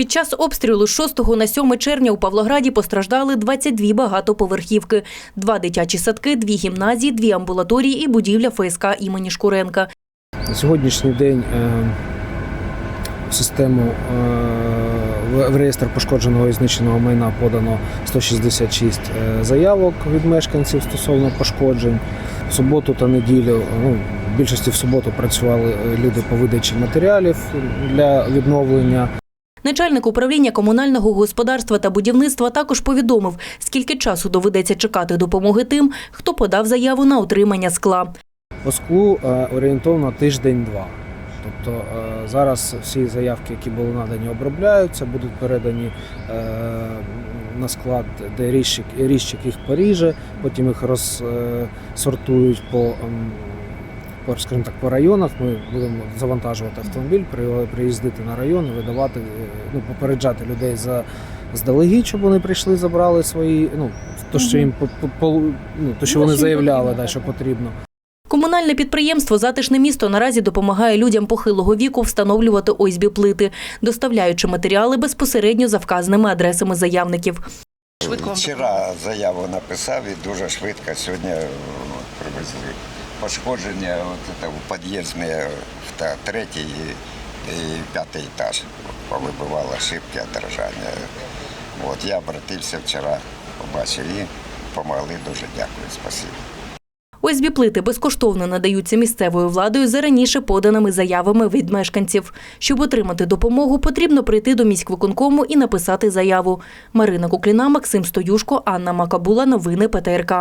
Під час обстрілу з 6 на 7 червня у Павлограді постраждали 22 багатоповерхівки, два дитячі садки, дві гімназії, дві амбулаторії і будівля ФСК імені Шкуренка. На сьогоднішній день е, в систему е, в- реєстр пошкодженого і знищеного майна подано 166 е, заявок від мешканців стосовно пошкоджень. В суботу та неділю, ну, в більшості в суботу працювали люди по видачі матеріалів для відновлення. Начальник управління комунального господарства та будівництва також повідомив, скільки часу доведеться чекати допомоги тим, хто подав заяву на отримання скла. По склу е, орієнтовно тиждень-два. Тобто е, зараз всі заявки, які були надані, обробляються, будуть передані е, на склад, де ріжчик, ріжчик їх поріже, потім їх розсортують по, по, скажімо так, по районах. Ми будемо завантажувати автомобіль, приїздити на район і видавати, е, ну, попереджати людей за здалегідь, щоб вони прийшли, забрали свої, ну, то, що їм ну, то, що вони заявляли, да, що потрібно. Комунальне підприємство Затишне місто наразі допомагає людям похилого віку встановлювати ОСБ плити, доставляючи матеріали безпосередньо за вказаними адресами заявників. Вчора заяву написав і дуже швидко сьогодні е, привезли. Пошкодження от, це, у під'їзді та третій і, п'ятий етаж. Повибивало шибки, держання. От, я обратився вчора, побачив і допомогли. Дуже дякую, спасибо. ОСБ плити безкоштовно надаються місцевою владою за раніше поданими заявами від мешканців. Щоб отримати допомогу, потрібно прийти до міськвиконкому і написати заяву. Марина Кукліна, Максим Стоюшко, Анна Макабула. Новини ПТРК.